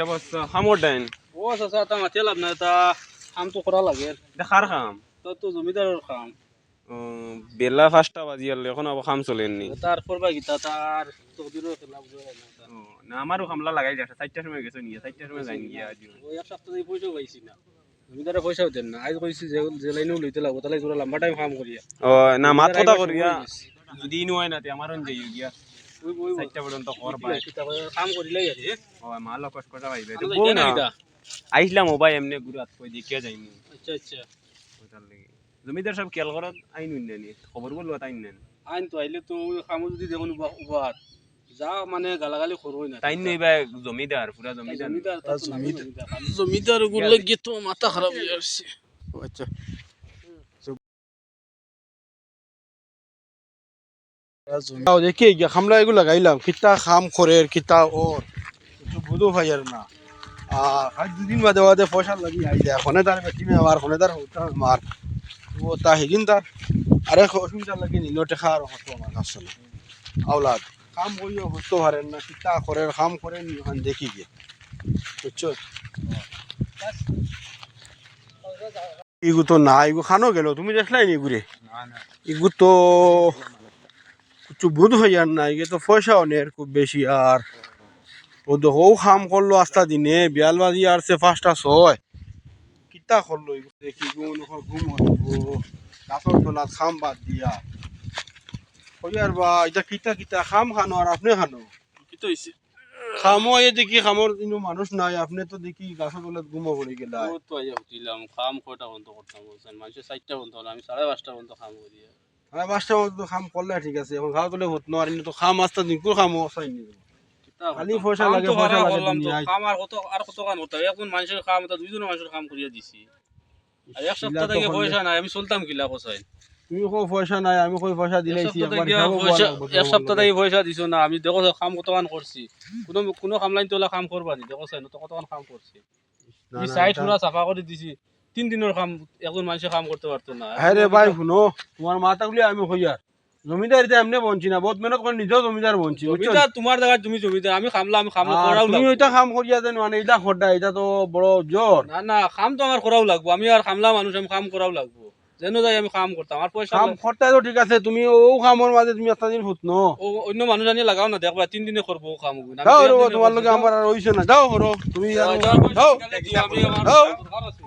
এটা বস খামর ডাইন ও চাচা তা মাতি লাভ নাই তা কামটো কৰা লাগে। দেখার খাম। তো তো জমিদাৰৰ কাম ও, বেলা পাঁচটা বাজি গেল এখন আবার খাম চলেননি তাৰ কৰবা গীতা না তা। আমারও খামলা লাগাই যাচ্ছে চারটার সময় গেছে নিয়ে চারটার সময় যাই নিয়ে আজ। ওই এক সপ্তাহ দিয়ে পয়সাও পাইছি না। জমিদারে পয়সাও দেন না আজ কইছি যে যে লাইনেও লইতে লাগবো তাহলে তোরা লম্বা টাইম কাম করিয়া ও না মাত কথা করিয়া। যদি নয় না তে আমারও যাই গিয়া। চারটা পর্যন্ত কর কাম করিলাই আর এ। ও মা লোক কষ্ট কথা পাইবে আমরা যাইতে না? আইসলাম ও ভাই এমনি ঘুরে হাত কই যাইমু আচ্ছা আচ্ছা। লাগি। জমিদার সব খেয়াল করত আইন উন্নয়নি খবর বলব তাই নেন। আইন তো আইলে তো কামো যদি দেখুন উবাত যা মানে গালাগালি করবই না। তাই নইবা জমিদার পুরা জমিদার। জমিদার জমিদার। গুলো গিয়ে তো মাথা খারাপ হয়ে আসছে আচ্ছা। দেখি গিয়া খামলা এগুলো লাগাইলাম কিতা খাম করে কিতা ওর। একটু বুধো ভাই আর না। আর আজ দুদিন বাদে বাদে পয়সা লাগি আই যায় খনে তার বেটি মে আমার খনে তার হোতা মার। ও তা হেদিন তার। আরে অসুবিধা লাগি নিল টেকা আর হতো আমার কাছে। আওলাদ কাম করিও হতো পারেন না কিতা করে কাম করেন ওখান দেখি গিয়ে। বুঝছ? ইগু তো না ইগু খানো গেল তুমি দেখলাই নি ঘুরে ইগু তো কিছু বুধ হই আর না ইগে তো পয়সা অনেক খুব বেশি আর। ও তো হৌ খাম করল আস্তা দিনে বিয়াল বাজি আর সে পাঁচটা ছয়। কিতা করল দেখি গুণ ঘুম গাছর তোলা খাম বাদ দিয়া। ওই আর বা এটা কিতা কিতা? খাম খানো আর আপনি খানো? কি তো হইছে? খামো এ দেখি খামর কিন্তু মানুষ নাই আপনি তো দেখি গাছর তোলা ঘুমো পড়ে গেলা ও তো আইয়া উঠিলাম কাম কয়টা বন্ধ করতাম বলছেন? মানুষের চারটা বন্ধ হলো আমি সাড়ে পাঁচটা বন্ধ কাম করি হ্যাঁ পাঁচটা তো খাম করলে ঠিক আছে এখন খাওয়া তোলে হত না তো খাম আস্তা দিন কোন খামো চাইনি খালি পয়সা লাগে, পয়সা লাগে দুনিয়ায়। কাম আর কত আর কত কাম হতো? এখন মানুষের কাম হতো দুইজন মানুষের কাম করিয়া দিছি। আর এক সপ্তাহ থেকে পয়সা নাই আমি চলতাম কিলা কোসাই তুমি কো পয়সা নাই আমি কই পয়সা দিলাইছি এক সপ্তাহ থেকে পয়সা দিছো না আমি দেখো কাম কত কাম করছি। কোনো কোনো কামলাইন তোলা কাম করবা নি দেখো তো কত কাম করছি। না, আমি না, সাইড পুরা সাফা করে দিছি। তিন দিনের কাম একজন মানুষের কাম করতে পারতো না। হ্যাঁ রে ভাই শুনো তোমার মাথা গুলি আমি কই আর। জমিদারিতে এমনি বঞ্চি না বহুত মেহনত করে নিজেও জমিদার বঞ্চি জমিদার তোমার জায়গায় তুমি জমিদার আমি খামলা আমি খামলা করাও তুমি ওইটা কাম করিয়া দেন মানে এটা খড্ডা এটা তো বড় জোর। না না কাম তো আমার করাও লাগবো আমি আর খামলা মানুষ আমি কাম করাও লাগবো। যেন যাই আমি কাম করতাম আমার পয়সা কাম খরটা তো ঠিক আছে তুমি ও কামর মাঝে তুমি একটা দিন ফুট নো ও অন্য মানুষ আনিয়ে লাগাও না দেখবা তিন দিনে করব ও কাম যাও তোমার লগে আমার আর হইছে না যাও হরো তুমি যাও, যাও, যাও পয়সা আমি আমার যাও। দরকার আছে।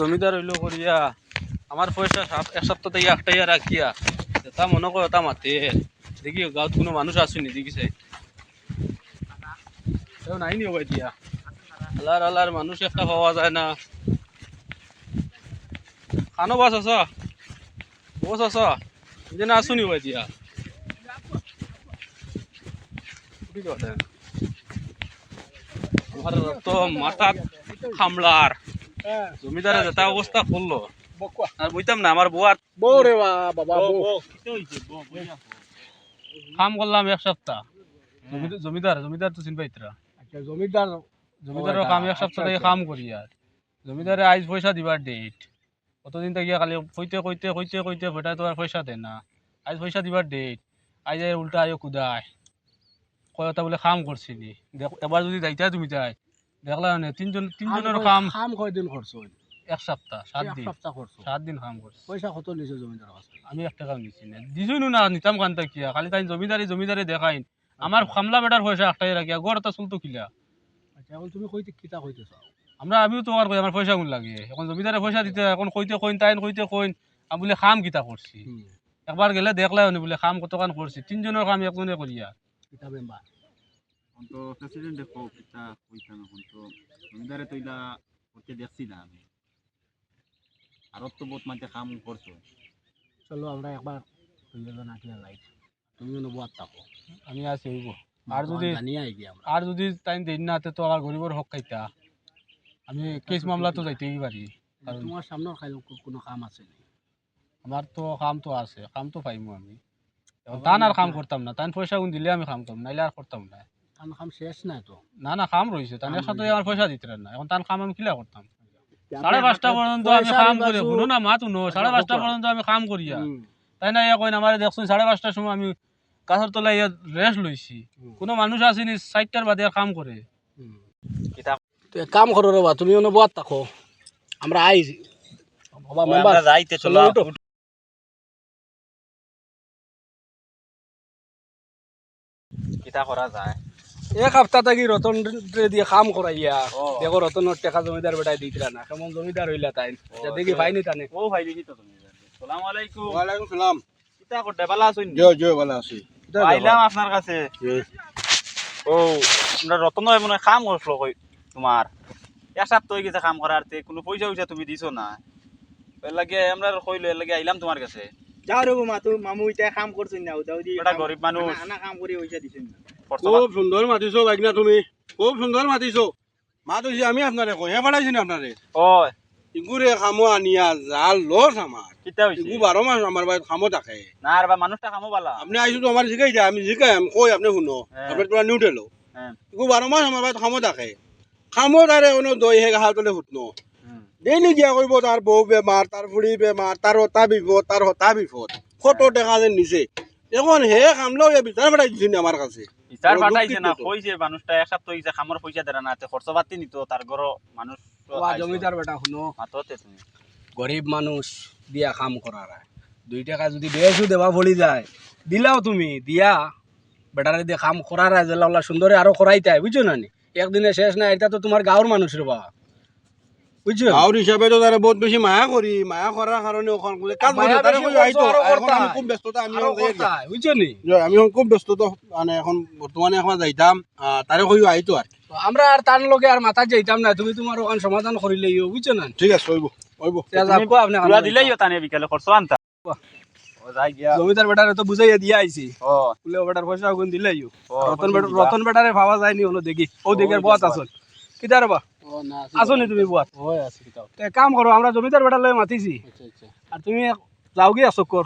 জমিদার হইল করিয়া, আমার পয়সা এক সপ্তাহ থেকে একটাই রাখিয়া তা মনে করো তা মাতে দেখি, গাঁৱত কোনো মানুষ আসুনি দেখিছে নাই নি ওবাই দিয়া। মানুষ একটা পাওয়া যায় না। খানো বাস আছ? বস না আসুনি ওবাই দিয়া। আমার তো মাথা খামলার জমিদারে যেটা অবস্থা করল আর বুঝতাম না আমার বউ আর বউ। রে বাবা কাম করলাম এক সপ্তাহ। জমিদার- জমিদার জমিদার তো চিনবাই আচ্ছা জমিদার জমিদারের কাম এক সপ্তাহ থেকে কাম করি আর। জমিদারে আইজ পয়সা দিবার ডেট কতদিন থেকে খালি কইতে কইতে কইতে কইতে ভেটা তো আর পয়সা দেয় না। আইজ পয়সা দিবার ডেট আইজ আই উল্টা আয়ো কুদায়। কয়টা বলে কাম করছিলি। দেখ এবার যদি যাইতা তুমি তাই। দেখলা না তিনজন তিনজনের কাম কাম কয়দিন করছ এক সপ্তাহ সাত দিন। সপ্তাহ করছ সাত দিন কাম করছি পয়সা কত নিছো জমিদার কাছে আমি এক টাকাও নিছি না। না নিতাম কান্তা কিয়া? খালি তাই জমিদারি জমিদারি দেখাইন। আমার খামলা বেটার পয়সা একটাই রাখিয়া গড় এটা চলতো কিলা আচ্ছা এখন তুমি কইতে কিতা কইতে চাও? আমরা আমিও তো আর কই আমার পয়সা গুণ লাগে? এখন জমিদারে পয়সা দিতে এখন কইতে কইন তাইন কইতে কইন। আমি বলে খাম কিতা করছি একবার গেলে দেখলাই বলে খাম কত কান করছি তিনজনের কাম একজনে করিয়া কিতা মেম্বার তো প্রেসিডেন্ট দেখো কিতা কইতাম এখন তো জমিদারে তো ইলা করতে দেখছি না আমি আরও তো বহুত মাঝে কাম করছ চলো আমরা একবার দুইজন আঁকিয়া যাই তুমি নবুয়াত থাকো আমি আছি হইব আর যদি আর যদি তাইন দিন না তো আমার গরিবের হক খাইতা আমি কেস মামলা তো যাইতেই পারি তোমার সামনে খাই কোনো কাম আছে নি আমার তো কাম তো আছে কাম তো পাইমু আমি তান আর কাম করতাম না তান পয়সা গুণ দিলে আমি কাম করতাম নাইলে আর করতাম না কাম কাম শেষ নাই তো। না না কাম রয়েছে তার কাম সাথে আমার পয়সা দিতে না। এখন তার কাম আমি কিলা করতাম? সাড়ে পাঁচটা পর্যন্ত আমি পয়সা করি। শুনো না মা তুনো সাড়ে পাঁচটা পর্যন্ত আমি কাম করিয়া তাই না ইয়া কইন আমার দেখছুন সাড়ে পাঁচটার সময় আমি গাছের তলায় ইয়া রেস্ট লইছি। কোনো মানুষ আসেনি সাইডটার বাদে কাম করে। তো কাম করো রে বা তুমি অন্য বাদ থাকো আমরা আইছি বাবা মেম্বার। যাইতে চলো, চলো কিতা করা যায়। এক সপ্তাহ থাকি রতন রে দিয়ে কাম করাইয়া। দেখো রতনের টাকা জমিদার বেটাই দিতরা না। কেমন জমিদার হইলা তাই? দেখি পাইনি টানে ও ভাই দেখি তো সালাম আলাইকুম। ওয়ালাইকুম সালাম। কিতা করতে ভালো আছেন জয় জয় ভালো আছি। আইলাম আপনার কাছে। ও আমরা রতন ভাই মনে কাম করছিল কই তোমার এক সপ্তাহ হয়ে গেছে কাম করার তে কোনো পয়সা পয়সা তুমি দিছো না। এর লাগে আমরা কইলো এর লাগে আইলাম তোমার কাছে। যাও রে মা তো মামু ইটা কাম করছেন না ওটাও এটা গরিব মানুষ আনা কাম করে পয়সা দিছেন না। খুব সুন্দর মাতিছো বাইকনা তুমি। খুব সুন্দর মাতিছো। মা তো আমি আপনারে কই হ্যাঁ পাঠাইছি না আপনারে ও ইগুরে খামো আনিয়া জাল লস আমার কিতা হইছে ইগু বারো মাস আমার বাড়িত খামো থাকে না আর বা মানুষটা কামো বালা। আপনি আইসো তো আমার শিখাই যায় আমি শিখাই আমি কই আপনি শুনো। হ্যাঁ। আপনি তোরা নিউটেলো। হ্যাঁ। ইগু বারো মাস আমার বাড়িত খামো থাকে খামো তারে কোনো দই হে হাত তলে হুম। ডেইলি গিয়া কইব তার বউ বেমার তার ফুড়ি বেমার তার হতা বিপদ তার হতা বিপদ। কত টাকা যেন নিছে এখন হে কামলেও এ বিচার বেড়াই দিছি আমার কাছে? বিচার পাঠাইছে না। কইছে মানুষটা এক সপ্তাহ হইছে খামর পয়সা দেরা না খরচ পাতি নিত তার ঘর মানুষ জমিদার বেটা শুনো। মাতোতে তুমি। গরিব মানুষ দিয়া কাম করার দুই টাকা যদি বেশু দেবা ভলি যায়। দিলাও তুমি দিয়া। বেটারে দিয়ে কাম করার জেলা সুন্দরে আরও করাইতে বুঝছ না একদিনে শেষ না এটা তো তোমার গাঁৱৰ মানুষ রে বা বুঝছ আর হিসাবে তো তারা বহুত বেশি মায়া করি মায়া করার কারণে ওখান করে কাজ করি তারা কই আইতো। এখন আমি খুব ব্যস্ততা আমি আরও এখন যাই কথা, বুঝছ নি আমি এখন খুব ব্যস্ত তো মানে এখন বর্তমানে এখন যাইতাম আহ, তারে কইও আইতো আর আমরা আর তার লগে আর মাথা যাইতাম না তুমি তোমার ওখান সমাধান করিলে বুঝছ না? ঠিক আছে হইব হইব তে যাব আপনি পুরা দিলেই তানে বিকালে খরচ আনতা। বাহ। ও যাই গিয়া জমিদার বেটারে তো বুঝাইয়া দিয়া আইছি। বেটার পয়সা রতন পয়সা বেটা রতন বেটারে ভাবা যায়নি হলো দেখি। ও দেখে দেখবা। আসল কিতার বা আসো নি তুমি বুয়াত তে কাম করো আমরা জমিদার বেটার লয়ে মাতিছি। আর তুমি যাও গিয়া চক্কর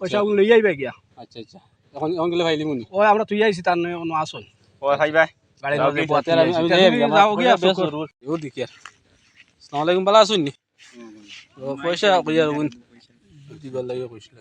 পয়সা লই আইবা গিয়া। আচ্ছা আচ্ছা। এখন এখন গেলে ভাইলি মুনি? ও আমরা তুই আইছি তার নয় আসল ও ভাই ভাই গাড়ি লগে বুয়াত আমি যাও গিয়া জরুর ইও দেখি আর আসসালামু আলাইকুম ভালো আছেন নি? ও পয়সা কইয়া গুন দিবার লাগে কইছিল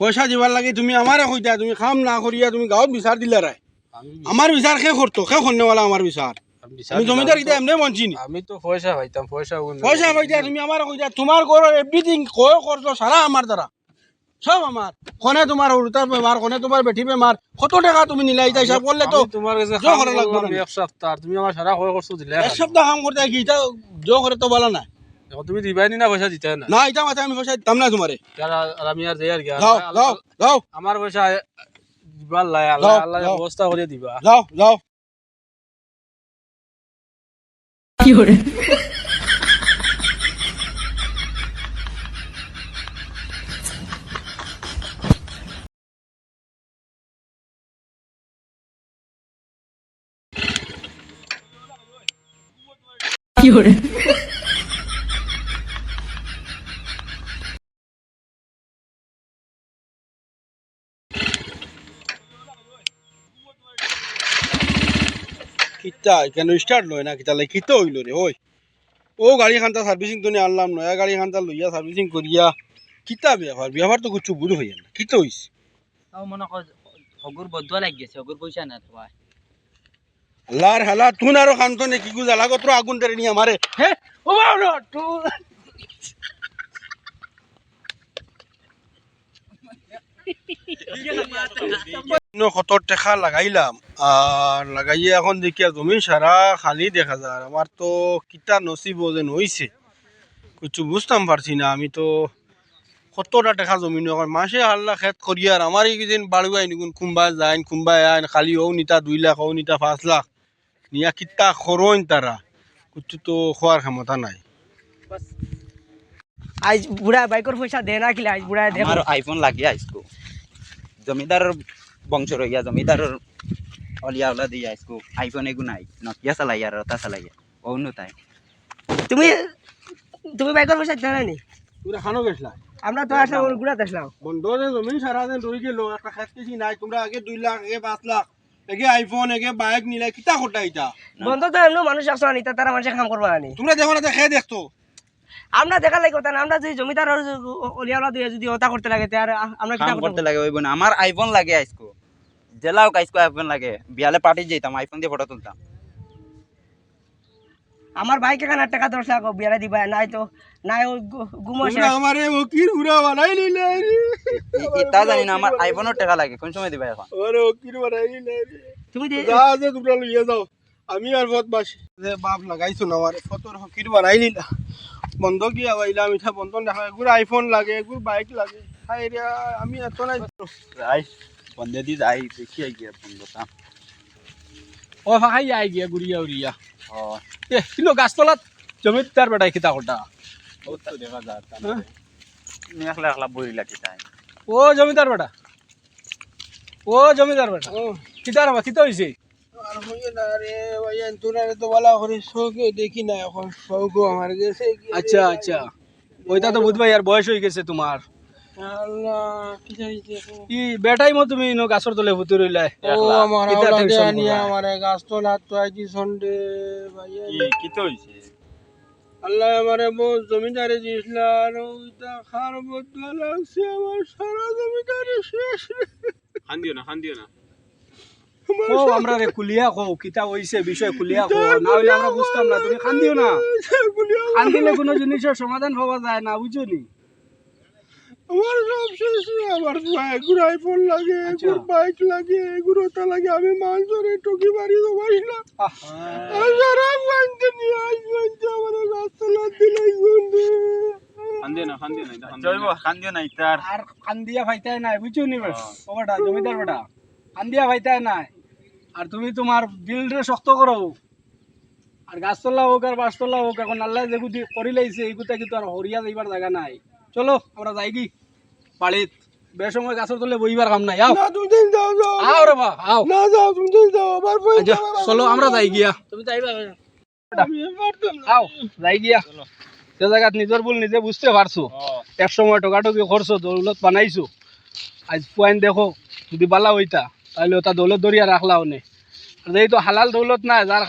পয়সা দিবার লাগে তুমি আমারে কইতা তুমি কাম না করিয়া তুমি গাঁৱত বিচার দিলা রায় আমি আমার বিচার কে করতো কে করনেওয়ালা আমার বিচার আমি জমিদার কিতা এমনি বঞ্চি নি আমি তো পয়সা পাইতাম পয়সা পয়সা কইতা তুমি আমার কইতা তোমার ঘরের এভরিথিং কয় করতো সারা আমার দ্বারা। সব আমার। কোনে তোমার উল্টার বেমার কোনে তোমার বেঠি বেমার কত টাকা তুমি নিলা ইতা হিসাব করলে তো তোমার কাছে জো কাম লাগবে না। এক সপ্তাহ তুমি আমার সারা কয় করছ দিলে এক সপ্তাহ কাম করতে কি? ইটা জো করে তো বলা না তুমি দিবাই নি পয়সা দিতে না। না ইটা মাথা আমি পয়সা দিতাম না তোমারে। আমি আর আর গিয়া যাও যাও যাও। আমার পয়সা দিবার লাই আল্লাহ আল্লাহ ব্যবস্থা করে দিবা। যাও যাও কিতা কেন স্টার্ট লয় না কিতা কিতো হইল রে ওই ও গাড়ি খান্তা সার্ভিসিং তো নিয়ে আনলাম নয়া গাড়ি খান্তা লইয়া সার্ভিসিং করিয়া কিতা ব্যবহার? ব্যবহার তো কিছু বুঝ হইয়া না কিতো হইছে? তাও মনে কর হগুর বদুয়া লাগ গেছে হগুর পয়সা না তো ভাই। আল্লাহর হালা তুন আরও খান্ত নে কি গুজ আলাগত আগুন তেরে নিয়ে আমারে? হ্যাঁ ও বাবা তুই কত টাকা লাগাইলাম। আর লাগাইয়ে এখন দেখি আর জমি সারা খালি দেখা যায় আমার তো কিতা নসিব যেন হইছে কিছু বুঝতাম পারছি না আমি তো কতটা টাকা জমি নয় মাসে হাল্লা খেত করি আর আমার এইদিন বাড়ুয়াই নিগুন কুম্বা যায় কুম্বা আইন খালি ও নিতা দুই লাখ ও নিতা পাঁচ লাখ। নিয়া কিতা খরইন তারা কিছু তো খোয়ার ক্ষমতা নাই। আজ বুড়া বাইকর পয়সা দে না কিলা আজ বুড়া দে। আমার আইফোন লাগিয়ে আইসকো জমিদার বংশ রইয়া জমিদার অলিয়া ওলা দিয়ে আইসকো আইফোন এগু নাই নকিয়া চালাই আর রতা চালাই। অন্য তাই। তুমি তুমি বাইকর পয়সা দে না? তোরা খানো গেছলা আমরা তো আসলাম ওর গুড়াতে আসলাম বন্ধ যে জমিন সারা দিন রই গেল একটা খেত কিছু নাই তোমরা আগে দুই লাখ আগে পাঁচ লাখ এগে আইফোন এগে বাইক নিলে কিতা খোটা ইটা বন্ধ তো এমনি মানুষ আসলো নি তারা মানুষের কাম করবা আনি। তোমরা দেখো না খেয়ে দেখতো। আমরা দেখা লাগে কথা না আমরা যদি জমিদার অলিয়াওয়ালা দিয়ে যদি ওটা করতে লাগে তার আমরা কিটা করতে লাগে ওইব না আমার আইফোন লাগে আইসকো জেলাও আইসকো আইফোন লাগে। বিয়ালে পার্টি যেতাম আইফোন দিয়ে ফটো তুলতাম। আমার ভাইকে কেন টাকা দশ লাখ বিয়ারা দিবা নাই তো নাই ও তোমরা আমারে ওকির উড়া বানাই নিলে রে। তা জানি না আমার আইফোনের টাকা লাগে কোন সময় দিবা এখন? আমারে ওকির বানাই নিলে রে। তুমি দে- যা আছে তোমরা লইয়া যাও আমি আর বদমাস যে বাপ লাগাইছো না আমার ফটোর হকির বানাই নিলা। বন্ধ গিয়া বাইলা মিঠা বন্ধ দেখা এগুলো আইফোন লাগে এগুলো বাইক লাগে। হাই রে আমি এত নাই। আই বন্ধে দি যাই দেখি আই গিয়া বন্ধ তা ও ফাঁকাই আই গিয়া গুড়িয়া উড়িয়া ও এ কিন্তু গাছতলাত জমিদার বেটাই খিতা কোটা ও তো দেখা যায় তা একলা একলা বই লাগি তাই ও জমিদার বেটা। ও জমিদার বেটা। ও কিতা রে কিতা হইছে আচ্ছা আচ্ছা ওইটা তো বুঝবাই আর বয়স হয়ে গেছে তোমার আল্লাহ কি চাইছে এখন? ই বেটাই মো তুমি ইনো গাছর তলে ভুতি রইলা ও আমার কিতা হাওলা tension দেয়া নিয়ে করা? আমার গাছ তো লাত তো আইছি সন্ডে ভাইয়া কি কি তো হইছে আল্লাহ আমারে বহু জমিদারে দিয়েছিল আর ওইটা খার বদলা লাগছে আমার সারা জমিদারে শেষ। খান দিও না খান দিও না ও আমরা রে কুলিয়া কো কিতা হইছে বিষয় কুলিয়া কো না হইলে আমরা বুঝতাম না তুমি খান দিও না খান দিলে কোনো জিনিসের সমাধান পাওয়া যায় না বুঝছ নি? আমার সব শেষ আমার এগুলো আইফোন লাগে এগুলো বাইক লাগে এগুলো লাগে আমি মাংসরে টুকি মারি দেবাই না। আর সারা বান্ধে নিয়ে আসবেন আমার গাছ তোলা দিলাই সন্ডে খান না খান না এটা খান না। কান্দিও নাই আর বুঝছ নি? ও বেটা জমিদার বেটা কান্দিয়া ফাইতাই নাই। আর তুমি তোমার দিলরে শক্ত করো। আর গাছতলা হোক আর বাসতলা হোক এখন আল্লাহ যেগুতি করি লাইছে এইগুতা কিন্তু আর হরিয়া যাইবার জায়গা নাই। চলো আমরা যাই কি? বাড়িত বেসময় গাছের তলে বইবার কাম নাই আও। না তুমি দিন যাও যাও আও রে বা আও। না যাও তুমি যাও আমার আচ্ছা চলো আমরা যাই গিয়া। তুমি যাইবা আও যাই গিয়া। যে জায়গাত নিজের ভুল নিজে বুঝতে পারছ। এক সময় টকাটকি করছ দৌলত বানাইছো। আজ পয়েন্ট দেখো যদি বালা হইতা। তাহলে ওটা দৌলত দরিয়া রাখলা অনেক আর যেহেতু হালাল দৌলত নাই যার